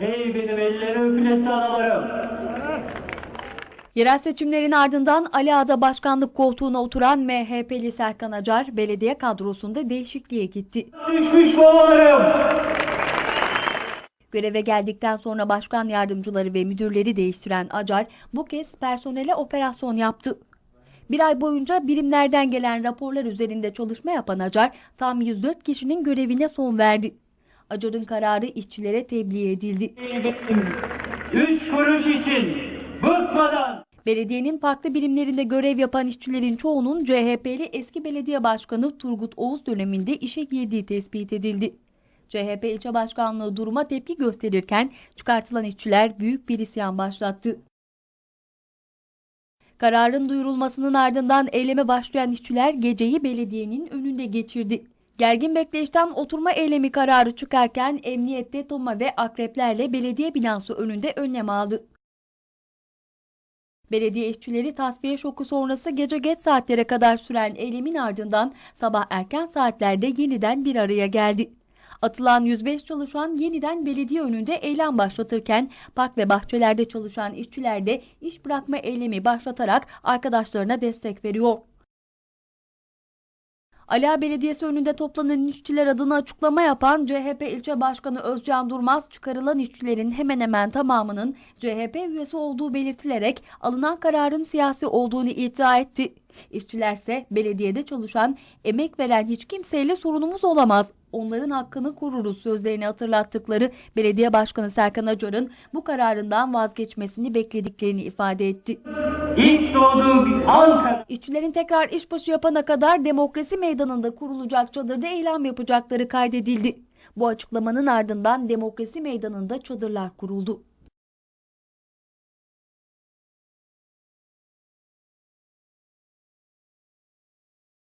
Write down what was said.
Ey benim elleri öpülesi analarım. Yerel seçimlerin ardından Ali Ağa'da başkanlık koltuğuna oturan MHP'li Serkan Acar belediye kadrosunda değişikliğe gitti. Düşmüş babalarım. Göreve geldikten sonra başkan yardımcıları ve müdürleri değiştiren Acar bu kez personele operasyon yaptı. Bir ay boyunca birimlerden gelen raporlar üzerinde çalışma yapan Acar tam 104 kişinin görevine son verdi. Acar'ın kararı işçilere tebliğ edildi. Üç kuruş için bıkmadan Belediyenin farklı birimlerinde görev yapan işçilerin çoğunun CHP'li eski belediye başkanı Turgut Oğuz döneminde işe girdiği tespit edildi. CHP ilçe başkanlığı duruma tepki gösterirken çıkartılan işçiler büyük bir isyan başlattı. Kararın duyurulmasının ardından eyleme başlayan işçiler geceyi belediyenin önünde geçirdi. Gergin bekleyişten oturma eylemi kararı çıkarken emniyette toma ve akreplerle belediye binası önünde önlem aldı. Belediye işçileri tasfiye şoku sonrası gece geç saatlere kadar süren eylemin ardından sabah erken saatlerde yeniden bir araya geldi. Atılan 105 çalışan yeniden belediye önünde eylem başlatırken park ve bahçelerde çalışan işçiler de iş bırakma eylemi başlatarak arkadaşlarına destek veriyor. Ala Belediyesi önünde toplanan işçiler adına açıklama yapan CHP ilçe başkanı Özcan Durmaz çıkarılan işçilerin hemen hemen tamamının CHP üyesi olduğu belirtilerek alınan kararın siyasi olduğunu iddia etti. İşçilerse belediyede çalışan, emek veren hiç kimseyle sorunumuz olamaz. Onların hakkını koruruz sözlerini hatırlattıkları belediye başkanı Serkan Acar'ın bu kararından vazgeçmesini beklediklerini ifade etti. İlk doğduğum Ankara. İşçilerin tekrar işbaşı yapana kadar demokrasi meydanında kurulacak çadırda eylem yapacakları kaydedildi. Bu açıklamanın ardından demokrasi meydanında çadırlar kuruldu.